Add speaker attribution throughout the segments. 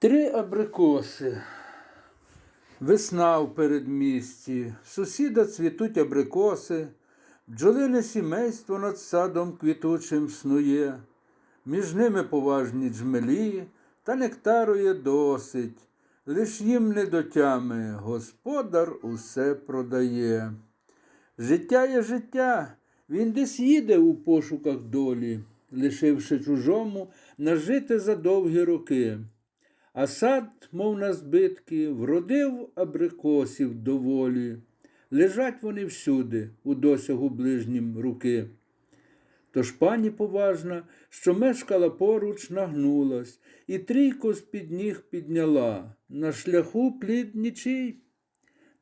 Speaker 1: Три абрикоси. Весна в передмісті, сусіда цвітуть абрикоси, бджолине сімейство над садом квітучим снує, між ними поважні джмелі, та нектару є досить, лиш їм не до тями, господар усе продає. Життя є життя, він десь їде у пошуках долі, лишивши чужому нажити за довгі роки. А сад, мов на збитки, вродив абрикосів доволі. Лежать вони всюди, у досягу ближнім руки. Тож пані поважна, що мешкала поруч, нагнулась, і трійко з-під ніг підняла. На шляху плід нічий.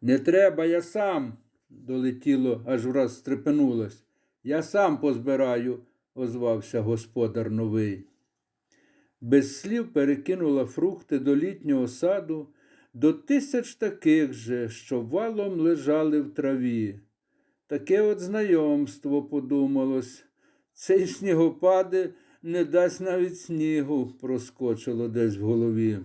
Speaker 1: Не треба, я сам, долетіло, аж враз стрепенулась. Я сам позбираю, озвався господар новий. Без слів перекинула фрукти до літнього саду, до тисяч таких же, що валом лежали в траві. Таке от знайомство подумалось. Цей снігопади не дасть навіть снігу, проскочило десь в голові.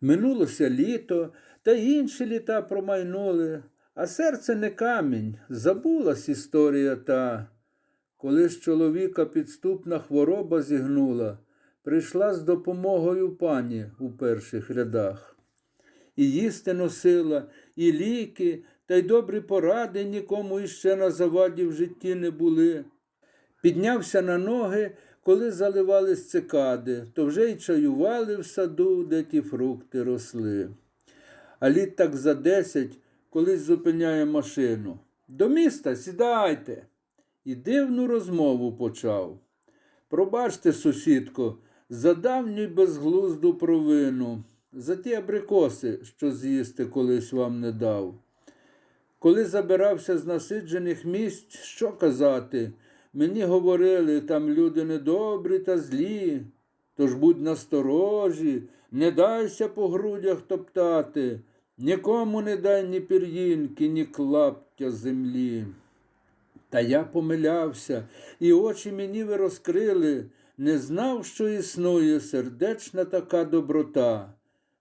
Speaker 1: Минулося літо, та інші літа промайнули, а серце не камінь, забулась історія та. Коли ж чоловіка підступна хвороба зігнула, прийшла з допомогою пані у перших рядах. І їсти носила, і ліки, та й добрі поради нікому іще на заваді в житті не були. Піднявся на ноги, коли заливались цикади, то вже й чаювали в саду, де ті фрукти росли. А літ так за десять колись зупиняє машину. До міста сідайте. І дивну розмову почав. Пробачте, сусідко, за давню безглузду провину, за ті абрикоси, що з'їсти колись вам не дав. Коли забирався з насиджених місць, що казати? Мені говорили, там люди недобрі та злі, тож будь насторожі, не дайся по грудях топтати, нікому не дай ні пір'їнки, ні клаптя землі. Та я помилявся, і очі мені ви розкрили, не знав, що існує сердечна така доброта.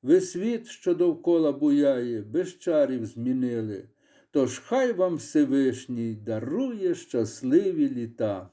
Speaker 1: Ви світ, що довкола буяє, без чарів змінили. Тож хай вам Всевишній дарує щасливі літа.